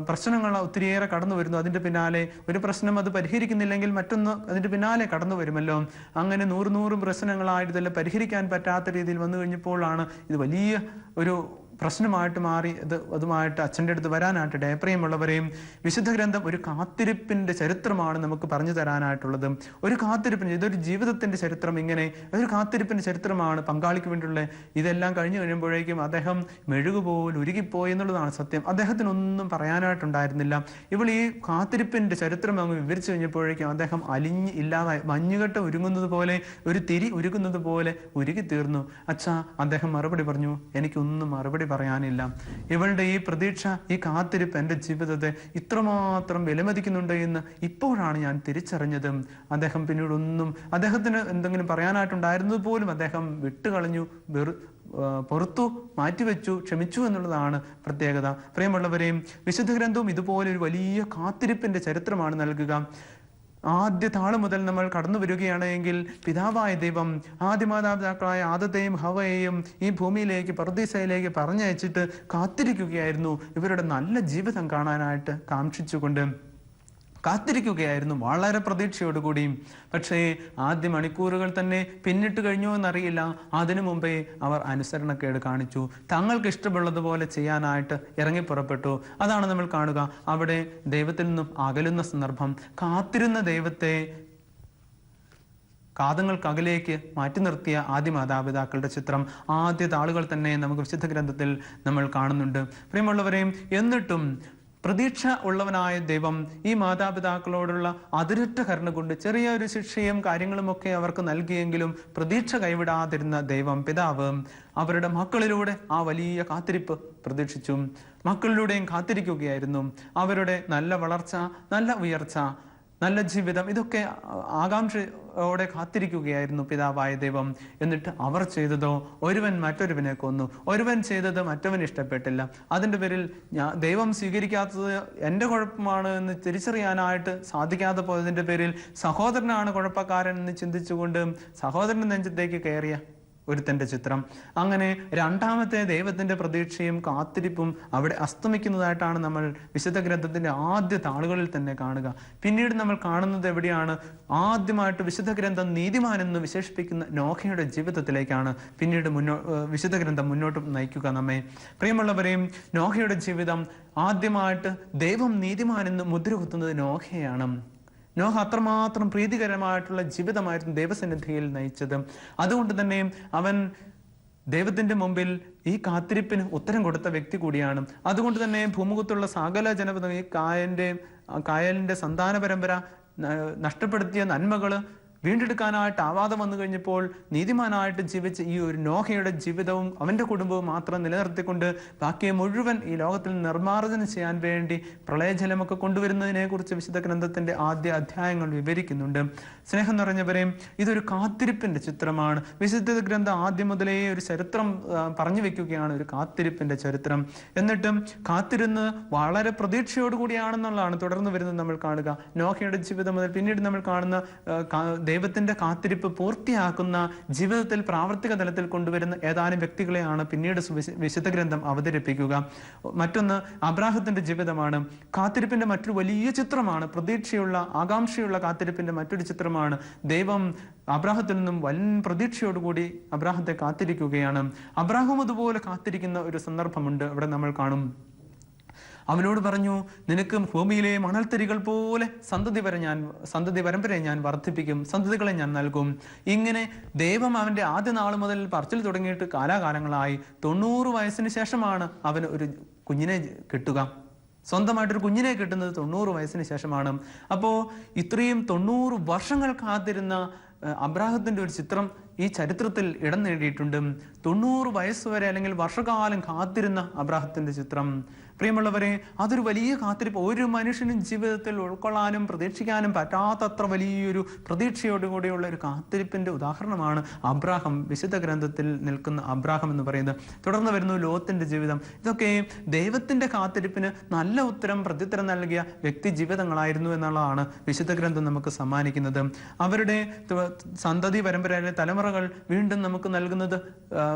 പ്രശ്നങ്ങൾ ഒത്തിരിയേറെ കടന്നു വരുന്നു. അതിന്റെ പിന്നാലെ ഒരു പ്രശ്നം അത് പരിഹരിക്കുന്നില്ലെങ്കിൽ മറ്റൊന്ന് അതിന്റെ പിന്നാലെ കടന്നു വരുമല്ലോ. അങ്ങനെ നൂറ് നൂറും പ്രശ്നങ്ങളായിട്ട് പരിഹരിക്കാൻ പറ്റാത്ത രീതിയിൽ വന്നു കഴിഞ്ഞപ്പോഴാണ് ഇത് വലിയ ഒരു പ്രശ്നമായിട്ട് മാറി അത് അതുമായിട്ട് അച്ഛന്റെ അടുത്ത് വരാനായിട്ട് ഡയപ്രിയമുള്ളവരെയും വിശുദ്ധ ഗ്രന്ഥം ഒരു കാത്തിരിപ്പിന്റെ ചരിത്രമാണ് നമുക്ക് പറഞ്ഞു തരാനായിട്ടുള്ളത്. ഒരു കാത്തിരിപ്പിന് ഇതൊരു ജീവിതത്തിന്റെ ചരിത്രം ഇങ്ങനെ ഒരു കാത്തിരിപ്പിന്റെ ചരിത്രമാണ് പങ്കാളിക്ക് വേണ്ടിയുള്ള ഇതെല്ലാം കഴിഞ്ഞു കഴിയുമ്പോഴേക്കും അദ്ദേഹം മെഴുകുപോൽ ഉരുകിപ്പോയി എന്നുള്ളതാണ് സത്യം. അദ്ദേഹത്തിനൊന്നും പറയാനായിട്ടുണ്ടായിരുന്നില്ല. ഇവൾ ഈ കാത്തിരിപ്പിന്റെ ചരിത്രം അങ്ങ് വിവരിച്ചു കഴിഞ്ഞപ്പോഴേക്കും അദ്ദേഹം അലിഞ്ഞ് ഇല്ലാതായി മഞ്ഞുകെട്ട ഉരുങ്ങുന്നത് പോലെ ഒരു തിരി ഉരുകുന്നത് പോലെ ഉരുകി തീർന്നു അച്ഛാ അദ്ദേഹം മറുപടി പറഞ്ഞു എനിക്കൊന്നും മറുപടി പറയാനില്ല. ഇവളുടെ ഈ പ്രതീക്ഷ ഈ കാത്തിരിപ്പ് എന്റെ ജീവിതത്തെ ഇത്രമാത്രം വിലമതിക്കുന്നുണ്ട് എന്ന് ഇപ്പോഴാണ് ഞാൻ തിരിച്ചറിഞ്ഞത്. അദ്ദേഹം പിന്നീട് ഒന്നും അദ്ദേഹത്തിന് എന്തെങ്കിലും പറയാനായിട്ടുണ്ടായിരുന്നത് പോലും അദ്ദേഹം വിട്ടുകളഞ്ഞു വെറു പുറത്തു മാറ്റിവെച്ചു ക്ഷമിച്ചു എന്നുള്ളതാണ് പ്രത്യേകത. പ്രിയമുള്ളവരെയും വിശുദ്ധ ഗ്രന്ഥവും ഇതുപോലെ ഒരു വലിയ കാത്തിരിപ്പിന്റെ ചരിത്രമാണ് നൽകുക. ആദ്യ താൾ മുതൽ നമ്മൾ കടന്നു വരികയാണെങ്കിൽ പിതാവായ ദൈവം ആദ്യ മാതാപിതാക്കളായ ആദത്തെയും ഹവയെയും ഈ ഭൂമിയിലേക്ക് പർദീസയിലേക്ക് പറഞ്ഞയച്ചിട്ട് കാത്തിരിക്കുകയായിരുന്നു. ഇവരുടെ നല്ല ജീവിതം കാണാനായിട്ട് കാക്ഷിച്ചുകൊണ്ട് കാത്തിരിക്കുകയായിരുന്നു. വളരെ പ്രതീക്ഷയോടുകൂടിയും. പക്ഷേ ആദ്യ മണിക്കൂറുകൾ തന്നെ പിന്നിട്ട് കഴിഞ്ഞോ എന്നറിയില്ല. അതിനു മുമ്പേ അവർ അനുസരണക്കേട് കാണിച്ചു. തങ്ങൾക്ക് ഇഷ്ടമുള്ളതുപോലെ ചെയ്യാനായിട്ട് ഇറങ്ങി പുറപ്പെട്ടു അതാണ് നമ്മൾ കാണുക. അവിടെ ദൈവത്തിൽ നിന്നും അകലുന്ന സന്ദർഭം. കാത്തിരുന്ന ദൈവത്തെ കാതങ്ങൾക്കകലേക്ക് മാറ്റി നിർത്തിയ ആദ്യ മാതാപിതാക്കളുടെ ചിത്രം. ആദ്യ താളുകൾ തന്നെ നമുക്ക് വിശുദ്ധ ഗ്രന്ഥത്തിൽ നമ്മൾ കാണുന്നുണ്ട്. പ്രിയമുള്ളവരെയും എന്നിട്ടും പ്രതീക്ഷ ഉള്ളവനായ ദൈവം ഈ മാതാപിതാക്കളോടുള്ള അതിരറ്റ കരുണ കൊണ്ട് ചെറിയൊരു ശിക്ഷയും കാര്യങ്ങളുമൊക്കെ അവർക്ക് നൽകിയെങ്കിലും പ്രതീക്ഷ കൈവിടാതിരുന്ന ദൈവം പിതാവ് അവരുടെ മക്കളിലൂടെ ആ വലിയ കാത്തിരിപ്പ് പ്രതീക്ഷിച്ചു. മക്കളിലൂടെയും കാത്തിരിക്കുകയായിരുന്നു. അവരുടെ നല്ല വളർച്ച നല്ല ഉയർച്ച നല്ല ജീവിതം ഇതൊക്കെ ആകാംക്ഷയോടെ കാത്തിരിക്കുകയായിരുന്നു പിതാവായ ദൈവം. എന്നിട്ട് അവർ ചെയ്തതോ ഒരുവൻ മറ്റൊരുവനെ കൊന്നു. ഒരുവൻ ചെയ്തത് മറ്റവൻ ഇഷ്ടപ്പെട്ടില്ല. അതിന്റെ പേരിൽ ഞാൻ ദൈവം സ്വീകരിക്കാത്തത് എന്റെ കുഴപ്പമാണ് എന്ന് തിരിച്ചറിയാനായിട്ട് സാധിക്കാതെ പോയതിന്റെ പേരിൽ സഹോദരനാണ് കുഴപ്പക്കാരൻ എന്ന് ചിന്തിച്ചുകൊണ്ട് സഹോദരൻ നെഞ്ചത്തേക്ക് കയറിയ ഒരുത്തന്റെ ചിത്രം. അങ്ങനെ രണ്ടാമത്തെ ദൈവത്തിന്റെ പ്രതീക്ഷയും കാത്തിരിപ്പും അവിടെ അസ്തമിക്കുന്നതായിട്ടാണ് നമ്മൾ വിശുദ്ധ ഗ്രന്ഥത്തിന്റെ ആദ്യ താളുകളിൽ തന്നെ കാണുക. പിന്നീട് നമ്മൾ കാണുന്നത് എവിടെയാണ്? ആദ്യമായിട്ട് വിശുദ്ധ ഗ്രന്ഥം നീതിമാൻ എന്ന് വിശേഷിപ്പിക്കുന്ന നോഹയുടെ ജീവിതത്തിലേക്കാണ്. പിന്നീട് മുന്നോ വിശുദ്ധ ഗ്രന്ഥം മുന്നോട്ട് നയിക്കുക നമ്മെ. പ്രിയമുള്ളവരെയും നോഹയുടെ ജീവിതം ആദ്യമായിട്ട് ദൈവം നീതിമാൻ എന്ന് മുദ്ര കുത്തുന്നത് നോഹയാണ്. നോഹ അത്രമാത്രം പ്രീതികരമായിട്ടുള്ള ജീവിതമായിരുന്നു ദൈവസന്നിധിയിൽ നയിച്ചത്. അതുകൊണ്ട് തന്നെ അവൻ ദൈവത്തിന്റെ മുമ്പിൽ ഈ കാത്തിരിപ്പിന് ഉത്തരം കൊടുത്ത വ്യക്തി കൂടിയാണ്. അതുകൊണ്ട് തന്നെ ഭൂമുഖത്തുള്ള സകല ജനപദം ഈ കായന്റെ കായലിന്റെ സന്താന പരമ്പര നഷ്ടപ്പെടുത്തിയ നന്മകൾ വീണ്ടെടുക്കാനായിട്ട് ആവാദം വന്നു കഴിഞ്ഞപ്പോൾ നീതിമാനായിട്ട് ജീവിച്ച ഈ ഒരു നോഹയുടെ ജീവിതവും അവന്റെ കുടുംബവും മാത്രം നിലനിർത്തിക്കൊണ്ട് ബാക്കിയെ മുഴുവൻ ഈ ലോകത്തിൽ നിർമ്മാർജനം ചെയ്യാൻ വേണ്ടി പ്രളയജലമൊക്കെ കൊണ്ടുവരുന്നതിനെക്കുറിച്ച് വിശുദ്ധ ഗ്രന്ഥത്തിന്റെ ആദ്യ അധ്യായങ്ങൾ വിവരിക്കുന്നുണ്ട്. സ്നേഹം നിറഞ്ഞവരെയും ഇതൊരു കാത്തിരിപ്പിന്റെ ചിത്രമാണ്. വിശുദ്ധ ഗ്രന്ഥം ആദ്യം മുതലേ ഒരു ചരിത്രം പറഞ്ഞു വെക്കുകയാണ് ഒരു കാത്തിരിപ്പിന്റെ ചരിത്രം. എന്നിട്ടും കാത്തിരുന്ന് വളരെ പ്രതീക്ഷയോടുകൂടിയാണെന്നുള്ളതാണ് തുടർന്ന് വരുന്നത് നമ്മൾ കാണുക. നോഹയുടെ ജീവിതം മുതൽ പിന്നീട് നമ്മൾ കാണുന്ന ദൈവത്തിന്റെ കാത്തിരിപ്പ് പൂർത്തിയാക്കുന്ന ജീവിതത്തിൽ പ്രാവർത്തിക തലത്തിൽ കൊണ്ടുവരുന്ന ഏതാനും വ്യക്തികളെയാണ് പിന്നീട് വിശുദ്ധ ഗ്രന്ഥം അവതരിപ്പിക്കുക. മറ്റൊന്ന് അബ്രാഹത്തിന്റെ ജീവിതമാണ്. കാത്തിരിപ്പിന്റെ മറ്റൊരു വലിയ ചിത്രമാണ്. പ്രതീക്ഷയുള്ള ആകാംക്ഷയുള്ള കാത്തിരിപ്പിന്റെ മറ്റൊരു ചിത്രമാണ്. ദൈവം അബ്രാഹത്തിൽ നിന്നും വൻ പ്രതീക്ഷയോടുകൂടി അബ്രാഹത്തെ കാത്തിരിക്കുകയാണ്. അബ്രാഹം അതുപോലെ കാത്തിരിക്കുന്ന ഒരു സന്ദർഭമുണ്ട്. അവിടെ നമ്മൾ കാണും. അവനോട് പറഞ്ഞു നിനക്ക് ഭൂമിയിലെ മണൽത്തരികൾ പോലെ സന്തതി വരെ ഞാൻ സന്തതി പരമ്പരയെ ഞാൻ വർദ്ധിപ്പിക്കും സന്തതികളെ ഞാൻ നൽകും. ഇങ്ങനെ ദൈവം അവന്റെ ആദ്യ നാൾ മുതൽ പറച്ചിൽ തുടങ്ങിയിട്ട് കാലാകാലങ്ങളായി തൊണ്ണൂറ് വയസ്സിന് ശേഷമാണ് അവന് ഒരു കുഞ്ഞിനെ കിട്ടുക. സ്വന്തമായിട്ടൊരു കുഞ്ഞിനെ കിട്ടുന്നത് തൊണ്ണൂറ് വയസ്സിന് ശേഷമാണ്. അപ്പോൾ ഇത്രയും തൊണ്ണൂറ് വർഷങ്ങൾ കാത്തിരുന്ന അബ്രാഹത്തിന്റെ ഒരു ചിത്രം ഈ ചരിത്രത്തിൽ ഇടം നേടിയിട്ടുണ്ട്. തൊണ്ണൂറ് വയസ്സ് വരെ അല്ലെങ്കിൽ വർഷകാലം കാത്തിരുന്ന അബ്രാഹത്തിന്റെ ചിത്രം. പ്രിയമുള്ളവരെ അതൊരു വലിയ കാത്തിരിപ്പ്. ഒരു മനുഷ്യനും ജീവിതത്തിൽ ഉൾക്കൊള്ളാനും പ്രതീക്ഷിക്കാനും പറ്റാത്തത്ര വലിയൊരു പ്രതീക്ഷയോടുകൂടിയുള്ള ഒരു കാത്തിരിപ്പിന്റെ ഉദാഹരണമാണ് അബ്രാഹം. വിശുദ്ധ ഗ്രന്ഥത്തിൽ നിൽക്കുന്ന അബ്രാഹം എന്ന് പറയുന്നത്. തുടർന്ന് വരുന്നു ലോത്തിന്റെ ജീവിതം. ഇതൊക്കെ ദൈവത്തിന്റെ കാത്തിരിപ്പിന് നല്ല ഉത്തരം പ്രത്യുത്തരം നൽകിയ വ്യക്തി ജീവിതങ്ങളായിരുന്നു എന്നുള്ളതാണ് വിശുദ്ധ ഗ്രന്ഥം നമുക്ക് സമ്മാനിക്കുന്നത്. അവരുടെ സന്തതി പരമ്പരയിലെ തലമുറകൾ വീണ്ടും നമുക്ക് നൽകുന്നത്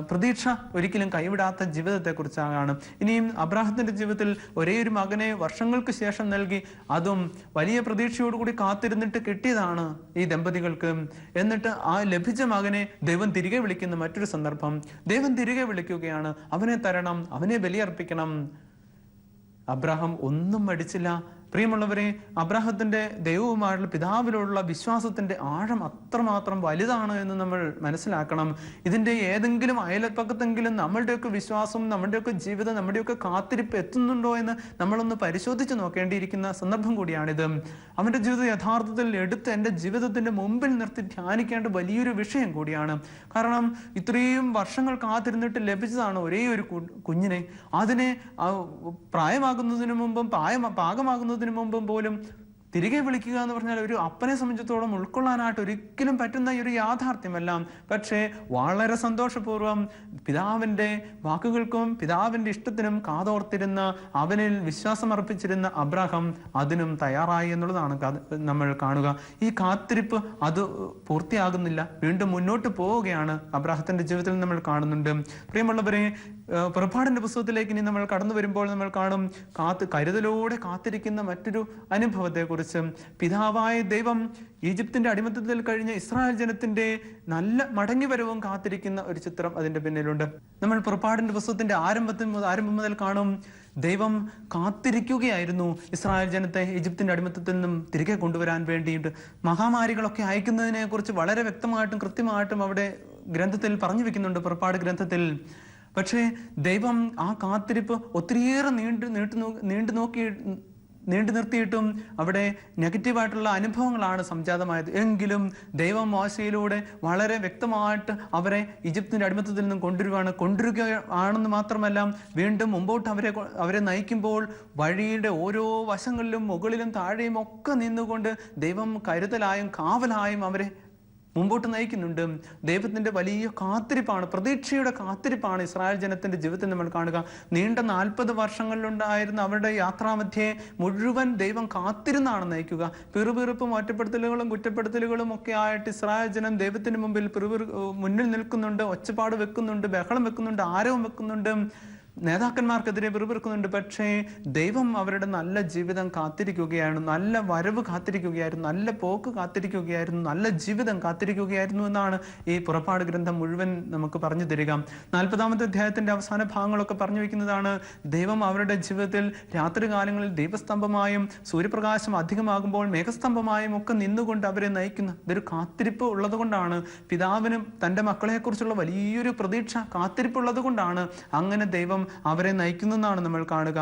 പ്രതീക്ഷ ഒരിക്കലും കൈവിടാത്ത ജീവിതത്തെ കുറിച്ചാണ് ഇനിയും അബ്രാഹത്തിന്റെ ജീവിതത്തിൽ ഒരേ ഒരു മകനെ വർഷങ്ങൾക്ക് ശേഷം നൽകി അതും വലിയ പ്രതീക്ഷയോടുകൂടി കാത്തിരുന്നിട്ട് കിട്ടിയതാണ് ഈ ദമ്പതികൾക്ക്. എന്നിട്ട് ആ ലഭിച്ച മകനെ ദൈവം തിരികെ വിളിക്കുന്ന മറ്റൊരു സന്ദർഭം. ദൈവം തിരികെ വിളിക്കുകയാണ് അവനെ തരണം അവനെ ബലിയർപ്പിക്കണം. അബ്രാഹം ഒന്നും മടിച്ചില്ല. പ്രിയമുള്ളവരെ അബ്രാഹത്തിന്റെ ദൈവവുമായുള്ള പിതാവിലുള്ള വിശ്വാസത്തിന്റെ ആഴം അത്രമാത്രം വലുതാണ് എന്ന് നമ്മൾ മനസ്സിലാക്കണം. ഇതിന്റെ ഏതെങ്കിലും അയൽപ്പക്കത്തെങ്കിലും നമ്മളുടെയൊക്കെ വിശ്വാസം നമ്മുടെയൊക്കെ ജീവിതം നമ്മുടെയൊക്കെ കാത്തിരിപ്പ് എത്തുന്നുണ്ടോ എന്ന് നമ്മളൊന്ന് പരിശോധിച്ച് നോക്കേണ്ടിയിരിക്കുന്ന സന്ദർഭം കൂടിയാണിത്. അവന്റെ ജീവിതം യഥാർത്ഥത്തിൽ എടുത്ത് എന്റെ ജീവിതത്തിന്റെ മുമ്പിൽ നിർത്തി ധ്യാനിക്കേണ്ട വലിയൊരു വിഷയം കൂടിയാണ്. കാരണം ഇത്രയും വർഷങ്ങൾ കാത്തിരുന്നിട്ട് ലഭിച്ചതാണ് ഒരേ ഒരു കുഞ്ഞിനെ. അതിനെ പ്രായമാകുന്നതിന് മുമ്പും പ്രായ പാകമാകുന്നതിന് മുമ്പും പോലും തിരികെ വിളിക്കുക എന്ന് പറഞ്ഞാൽ ഒരു അപ്പനെ സംബന്ധിച്ചിടത്തോളം ഉൾക്കൊള്ളാനായിട്ട് ഒരിക്കലും പറ്റുന്ന ഒരു യാഥാർത്ഥ്യമല്ല. പക്ഷേ വളരെ സന്തോഷപൂർവം പിതാവിന്റെ വാക്കുകൾക്കും പിതാവിന്റെ ഇഷ്ടത്തിനും കാതോർത്തിരുന്ന അവനിൽ വിശ്വാസം അർപ്പിച്ചിരുന്ന അബ്രാഹം അതിനും തയ്യാറായി എന്നുള്ളതാണ് നമ്മൾ കാണുക. ഈ കാത്തിരിപ്പ് അത് പൂർത്തിയാകുന്നില്ല. വീണ്ടും മുന്നോട്ട് പോവുകയാണ് അബ്രാഹത്തിന്റെ ജീവിതത്തിൽ നമ്മൾ കാണുന്നുണ്ട്. പ്രിയമുള്ളവരെ പുറപ്പാടിന്റെ പുസ്തകത്തിലേക്ക് ഇനി നമ്മൾ കടന്നു വരുമ്പോൾ നമ്മൾ കാണും കാത്ത് കരുതലോടെ കാത്തിരിക്കുന്ന മറ്റൊരു അനുഭവത്തെ കുറിച്ച് പിതാവായ ദൈവം ഈജിപ്തിന്റെ അടിമത്തത്തിൽ കഴിഞ്ഞ ഇസ്രായേൽ ജനത്തിന്റെ നല്ല മടങ്ങിവരവും കാത്തിരിക്കുന്ന ഒരു ചിത്രം അതിന്റെ പിന്നിലുണ്ട്. നമ്മൾ പുറപ്പാടിന്റെ പുസ്തകത്തിന്റെ ആരംഭത്തിൽ ആരംഭം മുതൽ കാണും ദൈവം കാത്തിരിക്കുകയായിരുന്നു ഇസ്രായേൽ ജനത്തെ ഈജിപ്തിന്റെ അടിമത്തത്തിൽ നിന്നും തിരികെ കൊണ്ടുവരാൻ വേണ്ടിയിട്ട്. മഹാമാരികളൊക്കെ അയക്കുന്നതിനെ കുറിച്ച് വളരെ വ്യക്തമായിട്ടും കൃത്യമായിട്ടും അവിടെ ഗ്രന്ഥത്തിൽ പറഞ്ഞു വെക്കുന്നുണ്ട് പുറപ്പാട് ഗ്രന്ഥത്തിൽ. പക്ഷേ ദൈവം ആ കാത്തിരിപ്പ് ഒത്തിരിയേറെ നീണ്ടു നീട്ടു നീണ്ടു നോക്കി നീണ്ടു നിർത്തിയിട്ടും അവിടെ നെഗറ്റീവായിട്ടുള്ള അനുഭവങ്ങളാണ് സംജാതമായത്. എങ്കിലും ദൈവം മോശയിലൂടെ വളരെ വ്യക്തമായിട്ട് അവരെ ഈജിപ്തിന്റെ അടിമത്തത്തിൽ നിന്നും കൊണ്ടുവരുവാണ് കൊണ്ടുവരിക ആണെന്ന് മാത്രമല്ല വീണ്ടും മുമ്പോട്ട് അവരെ അവരെ നയിക്കുമ്പോൾ വഴിയുടെ ഓരോ വശങ്ങളിലും മുകളിലും താഴെയും ഒക്കെ നിന്നുകൊണ്ട് ദൈവം കരുതലായും കാവലായും അവരെ മുമ്പോട്ട് നയിക്കുന്നുണ്ട്. ദൈവത്തിന്റെ വലിയ കാത്തിരിപ്പാണ് പ്രതീക്ഷയുടെ കാത്തിരിപ്പാണ് ഇസ്രായേൽ ജനത്തിന്റെ ജീവിതത്തിൽ നമ്മൾ കാണുക. നീണ്ട നാൽപ്പത് വർഷങ്ങളിലുണ്ടായിരുന്ന അവരുടെ യാത്രാമധ്യേ മുഴുവൻ ദൈവം കാത്തിരുന്നാണ് നയിക്കുക. പിറുപിറുപ്പും ഒറ്റപ്പെടുത്തലുകളും കുറ്റപ്പെടുത്തലുകളും ഒക്കെ ആയിട്ട് ഇസ്രായേൽ ജനം ദൈവത്തിന് മുമ്പിൽ പിറുപിറു മുന്നിൽ നിൽക്കുന്നുണ്ട് ഒച്ചപ്പാട് വെക്കുന്നുണ്ട് ബഹളം വെക്കുന്നുണ്ട് ആരവം വെക്കുന്നുണ്ട്. നേതാക്കന്മാർക്കെതിരെ വെറുപിറക്കുന്നുണ്ട് പക്ഷേ ദൈവം അവരുടെ നല്ല ജീവിതം കാത്തിരിക്കുകയാണ് നല്ല വരവ് കാത്തിരിക്കുകയായിരുന്നു. നല്ല പോക്ക് കാത്തിരിക്കുകയായിരുന്നു. നല്ല ജീവിതം കാത്തിരിക്കുകയായിരുന്നു എന്നാണ് ഈ പുറപ്പാട് ഗ്രന്ഥം മുഴുവൻ നമുക്ക് പറഞ്ഞു തരിക. നാൽപ്പതാമത്തെ അധ്യായത്തിന്റെ അവസാന ഭാഗങ്ങളൊക്കെ പറഞ്ഞു വെക്കുന്നതാണ് ദൈവം അവരുടെ ജീവിതത്തിൽ രാത്രികാലങ്ങളിൽ ദൈവസ്തംഭമായും സൂര്യപ്രകാശം അധികമാകുമ്പോൾ മേഘസ്തംഭമായും ഒക്കെ നിന്നുകൊണ്ട് അവരെ നയിക്കുന്ന ഇതൊരു കാത്തിരിപ്പ് ഉള്ളതുകൊണ്ടാണ്. പിതാവിനും തന്റെ മക്കളെക്കുറിച്ചുള്ള വലിയൊരു പ്രതീക്ഷ കാത്തിരിപ്പുള്ളത് കൊണ്ടാണ് അങ്ങനെ ദൈവം അവരെ നയിക്കുന്നതെന്നാണ് നമ്മൾ കാണുക.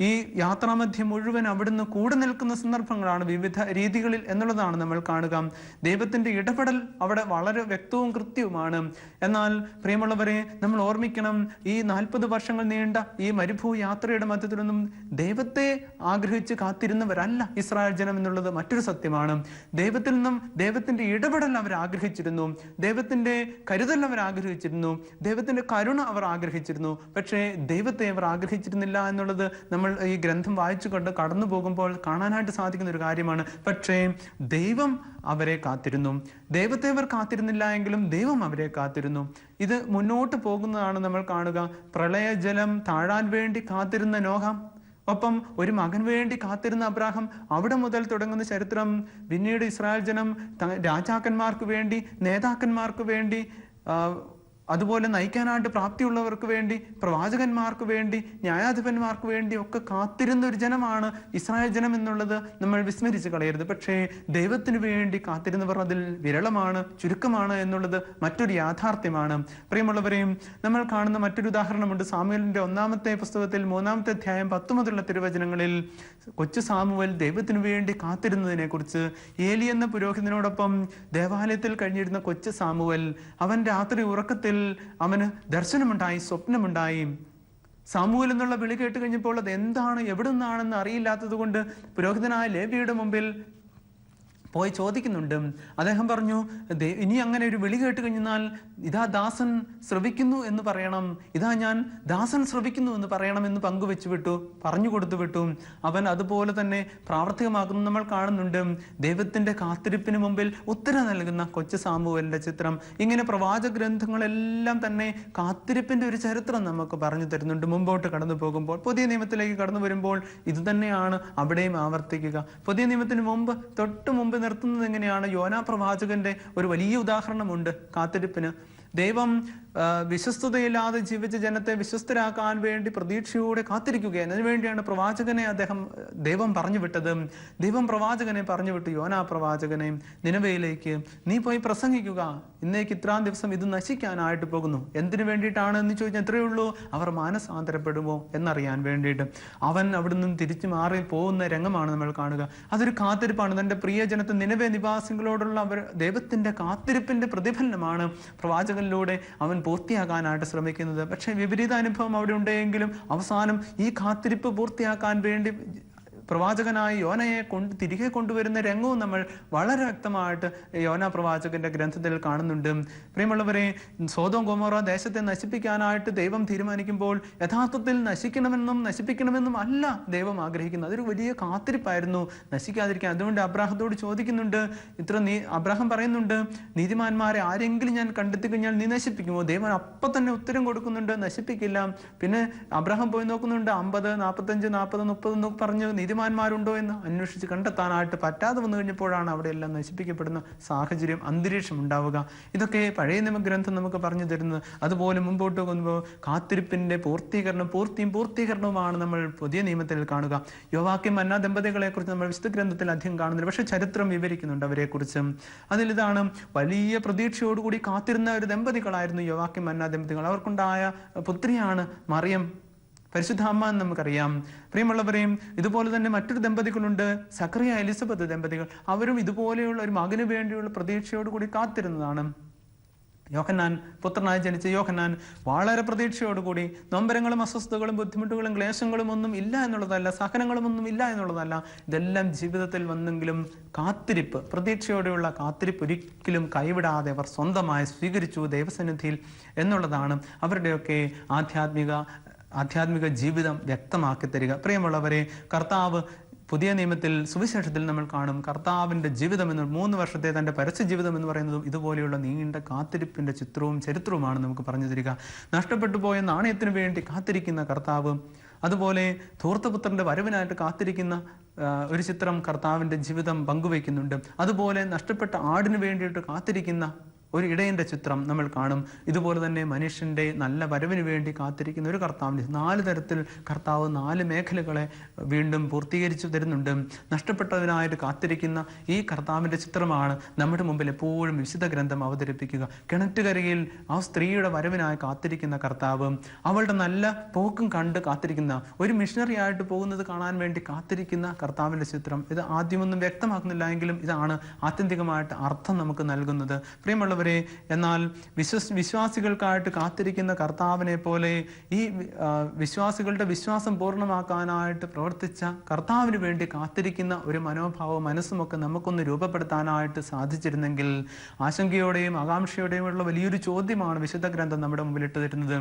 ഈ യാത്രാമധ്യം മുഴുവൻ അവിടുന്ന് കൂടെ നിൽക്കുന്ന സന്ദർഭങ്ങളാണ് വിവിധ രീതികളിൽ എന്നുള്ളതാണ് നമ്മൾ കാണുക. ദൈവത്തിന്റെ ഇടപെടൽ അവിടെ വളരെ വ്യക്തവും കൃത്യവുമാണ്. എന്നാൽ പ്രിയമുള്ളവരെ നമ്മൾ ഓർമ്മിക്കണം ഈ നാൽപ്പത് വർഷങ്ങൾ നീണ്ട ഈ മരുഭൂ യാത്രയുടെ മധ്യത്തിലൊന്നും ദൈവത്തെ ആഗ്രഹിച്ച് കാത്തിരുന്നവരല്ല ഇസ്രായേൽ ജനം എന്നുള്ളത് മറ്റൊരു സത്യമാണ്. ദൈവത്തിൽ നിന്നും ദൈവത്തിന്റെ ഇടപെടൽ അവർ ആഗ്രഹിച്ചിരുന്നു. ദൈവത്തിന്റെ കരുതൽ അവർ ആഗ്രഹിച്ചിരുന്നു. ദൈവത്തിന്റെ കരുണ അവർ ആഗ്രഹിച്ചിരുന്നു. പക്ഷേ ദൈവത്തെ അവർ ആഗ്രഹിച്ചിരുന്നില്ല എന്നുള്ളത് നമ്മൾ ഈ ഗ്രന്ഥം വായിച്ചുകൊണ്ട് കടന്നു പോകുമ്പോൾ കാണാനായിട്ട് സാധിക്കുന്ന ഒരു കാര്യമാണ്. പക്ഷേ ദൈവം അവരെ കാത്തിരുന്നു. ദൈവത്തെ അവർ കാത്തിരുന്നില്ല എങ്കിലും ദൈവം അവരെ കാത്തിരുന്നു. ഇത് മുന്നോട്ട് പോകുന്നതാണ് നമ്മൾ കാണുക. പ്രളയജലം താഴാൻ വേണ്ടി കാത്തിരുന്ന നോഹം ഒപ്പം ഒരു മകൻ വേണ്ടി കാത്തിരുന്ന അബ്രാഹം അവിടെ മുതൽ തുടങ്ങുന്ന ചരിത്രം പിന്നീട് ഇസ്രായേൽ ജനം രാജാക്കന്മാർക്ക് വേണ്ടി നേതാക്കന്മാർക്ക് വേണ്ടി അതുപോലെ നയിക്കാനായിട്ട് പ്രാപ്തിയുള്ളവർക്ക് വേണ്ടി പ്രവാചകന്മാർക്ക് വേണ്ടി ന്യായാധിപന്മാർക്ക് വേണ്ടി ഒക്കെ കാത്തിരുന്ന ഒരു ജനമാണ് ഇസ്രായേൽ ജനം എന്നുള്ളത് നമ്മൾ വിസ്മരിച്ച് കളയരുത്. പക്ഷേ ദൈവത്തിന് വേണ്ടി കാത്തിരുന്നവർ അതിൽ വിരളമാണ് ചുരുക്കമാണ് എന്നുള്ളത് മറ്റൊരു യാഥാർത്ഥ്യമാണ്. പ്രിയമുള്ളവരെയും നമ്മൾ കാണുന്ന മറ്റൊരു ഉദാഹരണമുണ്ട്. സാമുവലിന്റെ ഒന്നാമത്തെ പുസ്തകത്തിൽ മൂന്നാമത്തെ അധ്യായം പത്ത് മുതലുള്ള തിരുവചനങ്ങളിൽ കൊച്ചു സാമുവൽ ദൈവത്തിന് വേണ്ടി കാത്തിരുന്നതിനെ കുറിച്ച് ഏലി എന്ന പുരോഹിതനോടൊപ്പം ദേവാലയത്തിൽ കഴിഞ്ഞിരുന്ന കൊച്ചു സാമുവൽ അവൻ രാത്രി ഉറക്കത്തിൽ അവന് ദർശനമുണ്ടായി സ്വപ്നമുണ്ടായി. സാമൂഹൽ എന്നുള്ള വിളി കേട്ട് കഴിഞ്ഞപ്പോൾ അത് എന്താണ് എവിടെ നിന്നാണെന്ന് അറിയില്ലാത്തത് കൊണ്ട് പുരോഹിതനായ ലേവിയുടെ മുമ്പിൽ പോയി ചോദിക്കുന്നുണ്ട്. അദ്ദേഹം പറഞ്ഞു "ദേ- ഇനി അങ്ങനെ ഒരു വിളി കേട്ട് കഴിഞ്ഞാൽ ഇതാ ദാസൻ ശ്രവിക്കുന്നു എന്ന് പറയണം. ഇതാ ഞാൻ ദാസൻ ശ്രവിക്കുന്നു എന്ന് പറയണം എന്ന് പങ്കുവെച്ചു വിട്ടു പറഞ്ഞു കൊടുത്തു വിട്ടു. അവൻ അതുപോലെ തന്നെ പ്രാവർത്തികമാക്കുന്നു നമ്മൾ കാണുന്നുണ്ട്. ദൈവത്തിന്റെ കാത്തിരിപ്പിന് മുമ്പിൽ ഉത്തരം നൽകുന്ന കൊച്ചു സാമുവലിന്റെ ചിത്രം. ഇങ്ങനെ പ്രവാചക ഗ്രന്ഥങ്ങളെല്ലാം തന്നെ കാത്തിരിപ്പിന്റെ ഒരു ചരിത്രം നമുക്ക് പറഞ്ഞു തരുന്നുണ്ട്. മുമ്പോട്ട് കടന്നു പോകുമ്പോൾ പുതിയ നിയമത്തിലേക്ക് കടന്നു വരുമ്പോൾ ഇത് തന്നെയാണ് അവിടെയും ആവർത്തിക്കുക. പുതിയ നിയമത്തിന് മുമ്പ് തൊട്ട് മുമ്പ് നിർത്തുന്നത് എങ്ങനെയാണ്? യോനാ പ്രവാചകന്റെ ഒരു വലിയ ഉദാഹരണമുണ്ട് കാത്തിരിപ്പിന്. ദൈവം വിശ്വസ്തതയില്ലാതെ ജീവിച്ച ജനത്തെ വിശ്വസ്തരാക്കാൻ വേണ്ടി പ്രതീക്ഷയോടെ കാത്തിരിക്കുകയാണ്. അതിനുവേണ്ടിയാണ് പ്രവാചകനെ അദ്ദേഹം ദൈവം പറഞ്ഞു വിട്ടത്. ദൈവം പ്രവാചകനെ പറഞ്ഞു വിട്ടു. യോനാ പ്രവാചകനെ നിലവയിലേക്ക് നീ പോയി പ്രസംഗിക്കുക. ഇന്നേക്ക് ഇത്രാം ദിവസം ഇത് നശിക്കാനായിട്ട് പോകുന്നു. എന്തിനു വേണ്ടിയിട്ടാണ് എന്ന് ചോദിച്ചാൽ എത്രയേ ഉള്ളൂ. അവർ മാനസാന്തരപ്പെടുമോ എന്നറിയാൻ വേണ്ടിയിട്ട്. അവൻ അവിടെ നിന്നും തിരിച്ചു മാറി പോകുന്ന രംഗമാണ് നമ്മൾ കാണുക. അതൊരു കാത്തിരിപ്പാണ്. തന്റെ പ്രിയജനത്തെ നിലവെ നിവാസികളോടുള്ള അവർ ദൈവത്തിന്റെ കാത്തിരിപ്പിന്റെ പ്രതിഫലനമാണ് പ്രവാചകനിലൂടെ അവൻ പൂർത്തിയാക്കാനായിട്ട് ശ്രമിക്കുന്നത്. പക്ഷേ വിപരീത അനുഭവം അവിടെ ഉണ്ടെങ്കിലും അവസാനം ഈ കാത്തിരിപ്പ് പൂർത്തിയാക്കാൻ വേണ്ടി പ്രവാചകനായ യോനയെ കൊണ്ട് തിരികെ കൊണ്ടുവരുന്ന രംഗവും നമ്മൾ വളരെ വ്യക്തമായിട്ട് യോന പ്രവാചകന്റെ ഗ്രന്ഥത്തിൽ കാണുന്നുണ്ട്. പ്രിയമുള്ളവരെ സോതോം ഗോമോറ ദേശത്തെ നശിപ്പിക്കാനായിട്ട് ദൈവം തീരുമാനിക്കുമ്പോൾ യഥാർത്ഥത്തിൽ നശിക്കണമെന്നും നശിപ്പിക്കണമെന്നും അല്ല ദൈവം ആഗ്രഹിക്കുന്നത്. അതൊരു വലിയ കാത്തിരിപ്പായിരുന്നു നശിക്കാതിരിക്കാൻ. അതുകൊണ്ട് അബ്രാഹത്തോട് ചോദിക്കുന്നുണ്ട് ഇത്ര നീ അബ്രാഹം പറയുന്നുണ്ട് നീതിമാന്മാരെ ആരെങ്കിലും ഞാൻ കണ്ടെത്തി കഴിഞ്ഞാൽ നീ നശിപ്പിക്കുമോ? ദൈവം അപ്പൊ തന്നെ ഉത്തരം കൊടുക്കുന്നുണ്ട് നശിപ്പിക്കില്ല. പിന്നെ അബ്രാഹം പോയി നോക്കുന്നുണ്ട് അമ്പത് നാൽപ്പത്തഞ്ച് നാൽപ്പത് മുപ്പത് എന്നൊക്കെ പറഞ്ഞ് നീതിമാന്മാരുണ്ടോ എന്ന് അന്വേഷിച്ച് കണ്ടെത്താനായിട്ട് പറ്റാതെ വന്നു കഴിഞ്ഞപ്പോഴാണ് അവിടെ എല്ലാം നശിപ്പിക്കപ്പെടുന്ന സാഹചര്യം അന്തരീക്ഷം ഉണ്ടാവുക ഇതൊക്കെ പഴയ നിയമഗ്രന്ഥം നമുക്ക് പറഞ്ഞു തരുന്നത്. അതുപോലെ മുമ്പോട്ട് പോകുമ്പോൾ കാത്തിരിപ്പിന്റെ പൂർത്തീകരണം പൂർത്തിയും പൂർത്തീകരണവുമാണ് നമ്മൾ പുതിയ നിയമത്തിൽ കാണുക. യുവാക്യം മന്ന ദമ്പതികളെ കുറിച്ച് നമ്മൾ വിശുദ്ധ ഗ്രന്ഥത്തിൽ അധികം കാണുന്നില്ല പക്ഷേ ചരിത്രം വിവരിക്കുന്നുണ്ട് അവരെ കുറിച്ച് അതിൽ ഇതാണ് വലിയ പ്രതീക്ഷയോടുകൂടി കാത്തിരുന്ന ഒരു ദമ്പതികളായിരുന്നു യുവാക്യം മന്ന ദമ്പതികൾ അവർക്കുണ്ടായ പുത്രിയാണ് മറിയം. പരിശുദ്ധ അമ്മ എന്ന് നമുക്കറിയാം. പ്രിയമുള്ളവരെയും ഇതുപോലെ തന്നെ മറ്റൊരു ദമ്പതികളുണ്ട്. സക്രിയ എലിസബത്ത് ദമ്പതികൾ. അവരും ഇതുപോലെയുള്ള ഒരു മകന് വേണ്ടിയുള്ള പ്രതീക്ഷയോടുകൂടി കാത്തിരുന്നതാണ്. യോഹന്നാൻ പുത്രനായി ജനിച്ച യോഹന്നാൻ വളരെ പ്രതീക്ഷയോടുകൂടി നൊമ്പരങ്ങളും അസ്വസ്ഥതകളും ബുദ്ധിമുട്ടുകളും ക്ലേശങ്ങളും ഒന്നും ഇല്ല എന്നുള്ളതല്ല സഹനങ്ങളും ഒന്നും ഇല്ല എന്നുള്ളതല്ല ഇതെല്ലാം ജീവിതത്തിൽ വന്നെങ്കിലും കാത്തിരിപ്പ് പ്രതീക്ഷയോടെയുള്ള കാത്തിരിപ്പ് ഒരിക്കലും കൈവിടാതെ അവർ സ്വന്തമായി സ്വീകരിച്ചു ദൈവസന്നിധിയിൽ എന്നുള്ളതാണ്. അവരുടെയൊക്കെ ആധ്യാത്മിക ആധ്യാത്മിക ജീവിതം വ്യക്തമാക്കി തരിക. പ്രിയമുള്ളവരെ കർത്താവ് പുതിയ നിയമത്തിൽ സുവിശേഷത്തിൽ നമ്മൾ കാണും കർത്താവിന്റെ ജീവിതം എന്ന് മൂന്ന് വർഷത്തെ തന്റെ പരസ്യ ജീവിതം എന്ന് പറയുന്നതും ഇതുപോലെയുള്ള നീണ്ട കാത്തിരിപ്പിന്റെ ചിത്രവും ചരിത്രവുമാണ് നമുക്ക് പറഞ്ഞു തരിക. നഷ്ടപ്പെട്ടു പോയ നാണയത്തിന് വേണ്ടി കാത്തിരിക്കുന്ന കർത്താവ് അതുപോലെ ധൂർത്തപുത്രന്റെ വരവിനായിട്ട് കാത്തിരിക്കുന്ന ഒരു ചിത്രം കർത്താവിന്റെ ജീവിതം പങ്കുവയ്ക്കുന്നുണ്ട്. അതുപോലെ നഷ്ടപ്പെട്ട ആടിന് വേണ്ടിയിട്ട് കാത്തിരിക്കുന്ന ഒരു ഇടയന്റെ ചിത്രം നമ്മൾ കാണും. ഇതുപോലെ തന്നെ മനുഷ്യന്റെ നല്ല വരവിന് വേണ്ടി കാത്തിരിക്കുന്ന ഒരു കർത്താവിന്റെ നാല് തരത്തിൽ കർത്താവ് നാല് മേഖലകളെ വീണ്ടും പൂർത്തീകരിച്ചു തരുന്നുണ്ട്. നഷ്ടപ്പെട്ടതിനായിട്ട് കാത്തിരിക്കുന്ന ഈ കർത്താവിന്റെ ചിത്രമാണ് നമ്മുടെ മുമ്പിൽ എപ്പോഴും വിശുദ്ധ ഗ്രന്ഥം അവതരിപ്പിക്കുക. കിണറ്റുകരയിൽ ആ സ്ത്രീയുടെ വരവിനായി കാത്തിരിക്കുന്ന കർത്താവ് അവളുടെ നല്ല പോക്കും കണ്ട് കാത്തിരിക്കുന്ന ഒരു മിഷണറി ആയിട്ട് പോകുന്നത് കാണാൻ വേണ്ടി കാത്തിരിക്കുന്ന കർത്താവിന്റെ ചിത്രം. ഇത് ആദ്യമൊന്നും വ്യക്തമാക്കുന്നില്ല എങ്കിലും ഇതാണ് ആത്യന്തികമായിട്ട് അർത്ഥം നമുക്ക് നൽകുന്നത്. പ്രിയമുള്ളവരെ എന്നാൽ വിശ്വസ് വിശ്വാസികൾക്കായിട്ട് കാത്തിരിക്കുന്ന കർത്താവിനെ പോലെ ഈ വിശ്വാസികളുടെ വിശ്വാസം പൂർണമാക്കാനായിട്ട് പ്രവർത്തിച്ച കർത്താവിന് വേണ്ടി കാത്തിരിക്കുന്ന ഒരു മനോഭാവം മനസ്സുമൊക്കെ നമുക്കൊന്ന് രൂപപ്പെടുത്താനായിട്ട് സാധിച്ചിരുന്നെങ്കിൽ ആശങ്കയോടെയും ആകാംക്ഷയോടെയും ഉള്ള വലിയൊരു ചോദ്യമാണ് വിശുദ്ധ ഗ്രന്ഥം നമ്മുടെ മുമ്പിൽ ഇട്ട് തരുന്നത്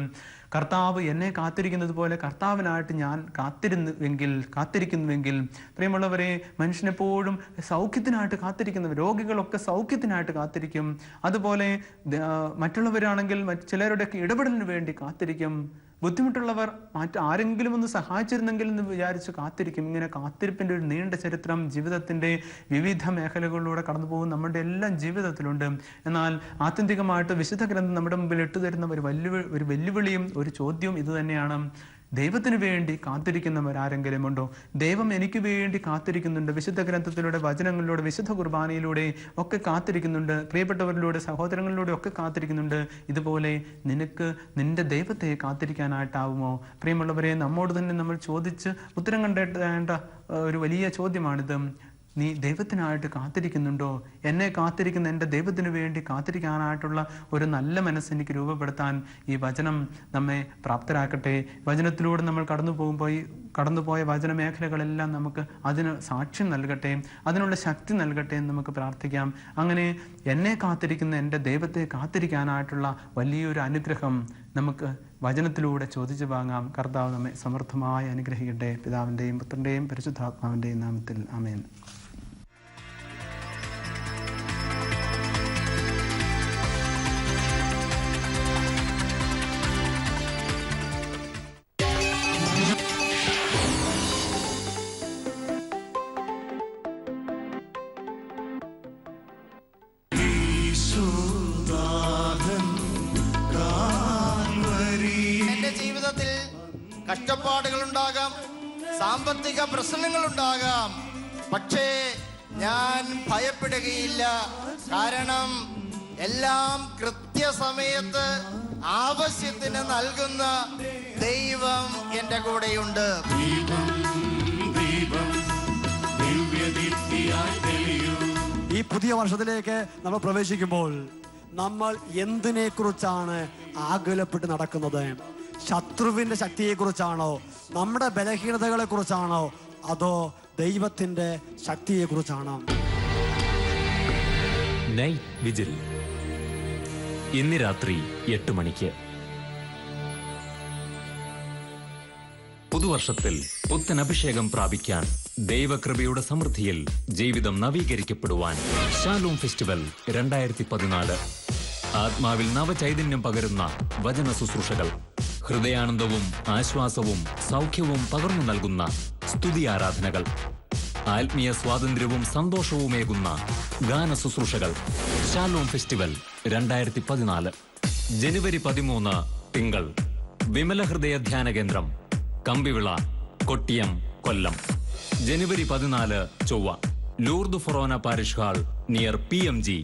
കർത്താവ് എന്നെ കാത്തിരിക്കുന്നത് പോലെ കർത്താവിനായിട്ട് ഞാൻ കാത്തിരുന്നുവെങ്കിൽ കാത്തിരിക്കുന്നുവെങ്കിൽ പ്രിയമുള്ളവരെ മനുഷ്യനെപ്പോഴും സൗഖ്യത്തിനായിട്ട് കാത്തിരിക്കുന്നവർ രോഗികളൊക്കെ സൗഖ്യത്തിനായിട്ട് കാത്തിരിക്കും. അതുപോലെ ആ, മറ്റുള്ളവരാണെങ്കിൽ മറ്റ് ചിലരുടെയൊക്കെ ഇടപെടലിന് വേണ്ടി കാത്തിരിക്കും. ബുദ്ധിമുട്ടുള്ളവർ മറ്റ് ആരെങ്കിലും ഒന്ന് സഹായിച്ചിരുന്നെങ്കിൽ എന്ന് വിചാരിച്ച് കാത്തിരിക്കും. ഇങ്ങനെ കാത്തിരിപ്പിന്റെ ഒരു നീണ്ട ചരിത്രം ജീവിതത്തിന്റെ വിവിധ മേഖലകളിലൂടെ കടന്നു പോകും നമ്മുടെ എല്ലാം ജീവിതത്തിലുണ്ട്. എന്നാൽ ആത്യന്തികമായിട്ട് വിശുദ്ധ ഗ്രന്ഥം നമ്മുടെ മുമ്പിൽ ഇട്ടുതരുന്ന ഒരു വെല്ലുവിളി ഒരു വെല്ലുവിളിയും ഒരു ചോദ്യവും ഇത് തന്നെയാണ് ദൈവത്തിന് വേണ്ടി കാത്തിരിക്കുന്നവരാരെങ്കിലും ഉണ്ടോ ദൈവം എനിക്ക് വേണ്ടി കാത്തിരിക്കുന്നുണ്ട്. വിശുദ്ധ ഗ്രന്ഥത്തിലൂടെ വചനങ്ങളിലൂടെ വിശുദ്ധ കുർബാനയിലൂടെ ഒക്കെ കാത്തിരിക്കുന്നുണ്ട്. പ്രിയപ്പെട്ടവരിലൂടെ സഹോദരങ്ങളിലൂടെ ഒക്കെ കാത്തിരിക്കുന്നുണ്ട്. ഇതുപോലെ നിനക്ക് നിന്റെ ദൈവത്തെ കാത്തിരിക്കാനായിട്ടാവുമോ? പ്രിയമുള്ളവരെ നമ്മോട് തന്നെ നമ്മൾ ചോദിച്ച് ഉത്തരം കണ്ടേണ്ട ഒരു വലിയ ചോദ്യമാണിത്. നീ ദൈവത്തിനായിട്ട് കാത്തിരിക്കുന്നുണ്ടോ? എന്നെ കാത്തിരിക്കുന്ന എന്റെ ദൈവത്തിന് വേണ്ടി കാത്തിരിക്കാനായിട്ടുള്ള ഒരു നല്ല മനസ്സ് എനിക്ക് രൂപപ്പെടുത്താൻ ഈ വചനം നമ്മെ പ്രാപ്തരാക്കട്ടെ. വചനത്തിലൂടെ നമ്മൾ കടന്നു പോകുമ്പോൾ ഈ കടന്നുപോയ വചന മേഖലകളെല്ലാം നമുക്ക് അതിന് സാക്ഷ്യം നൽകട്ടെ അതിനുള്ള ശക്തി നൽകട്ടെ എന്ന് നമുക്ക് പ്രാർത്ഥിക്കാം. അങ്ങനെ എന്നെ കാത്തിരിക്കുന്ന എന്റെ ദൈവത്തെ കാത്തിരിക്കാനായിട്ടുള്ള വലിയൊരു അനുഗ്രഹം നമുക്ക് വചനത്തിലൂടെ ചോദിച്ചു വാങ്ങാം. കർത്താവ് നമ്മെ സമർത്ഥമായി അനുഗ്രഹിക്കട്ടെ. പിതാവിന്റെയും പുത്രന്റെയും പരിശുദ്ധാത്മാവിന്റെയും നാമത്തിൽ. ആമേൻ. ഉണ്ടാകാം. പക്ഷേ ഞാൻ ഭയപ്പെടുകയില്ല. കാരണം എല്ലാം കൃത്യസമയത്ത് ആവശ്യത്തിന് നൽകുന്ന ദൈവം എന്റെ കൂടെയുണ്ട്. ഈ പുതിയ വർഷത്തിലേക്ക് നമ്മൾ പ്രവേശിക്കുമ്പോൾ നമ്മൾ എന്തിനെ കുറിച്ചാണ് ആകുലപ്പെട്ട് നടക്കുന്നത്? ശത്രുവിന്റെ ശക്തിയെക്കുറിച്ചാണോ? നമ്മുടെ ബലഹീനതകളെ കുറിച്ചാണോ അതോ ദൈവത്തിന്റെ ശക്തിയെ കുറിച്ചാണ് നൈറ്റ് ഇന്ന് രാത്രി എട്ട് മണിക്ക്. പുതുവർഷത്തിൽ പുത്തൻ അഭിഷേകം പ്രാപിക്കാൻ ദൈവകൃപയുടെ സമൃദ്ധിയിൽ ജീവിതം നവീകരിക്കപ്പെടുവാൻ ഷാലൂം ഫെസ്റ്റിവൽ രണ്ടായിരത്തി പതിനാല് ആത്മാവിൽ നവചൈതന്യം പകരുന്ന വചന ശുശ്രൂഷകൾ ഹൃദയാനന്ദവും ആശ്വാസവും സൗഖ്യവും പകർന്നു നൽകുന്ന സ്തുതി ആരാധനകൾ ആത്മീയ സ്വാതന്ത്ര്യവും സന്തോഷവുമേകുന്ന ഗാന ശുശ്രൂഷകൾ ഷാലോം ഫെസ്റ്റിവൽ രണ്ടായിരത്തി പതിനാല് ജനുവരി പതിമൂന്ന് തിങ്കൾ. വിമല ഹൃദയ ധ്യാന കേന്ദ്രം കമ്പിവിള കൊട്ടിയം കൊല്ലം. ജനുവരി പതിനാല് ചൊവ്വ. Lourdes forane parish hall near P M G.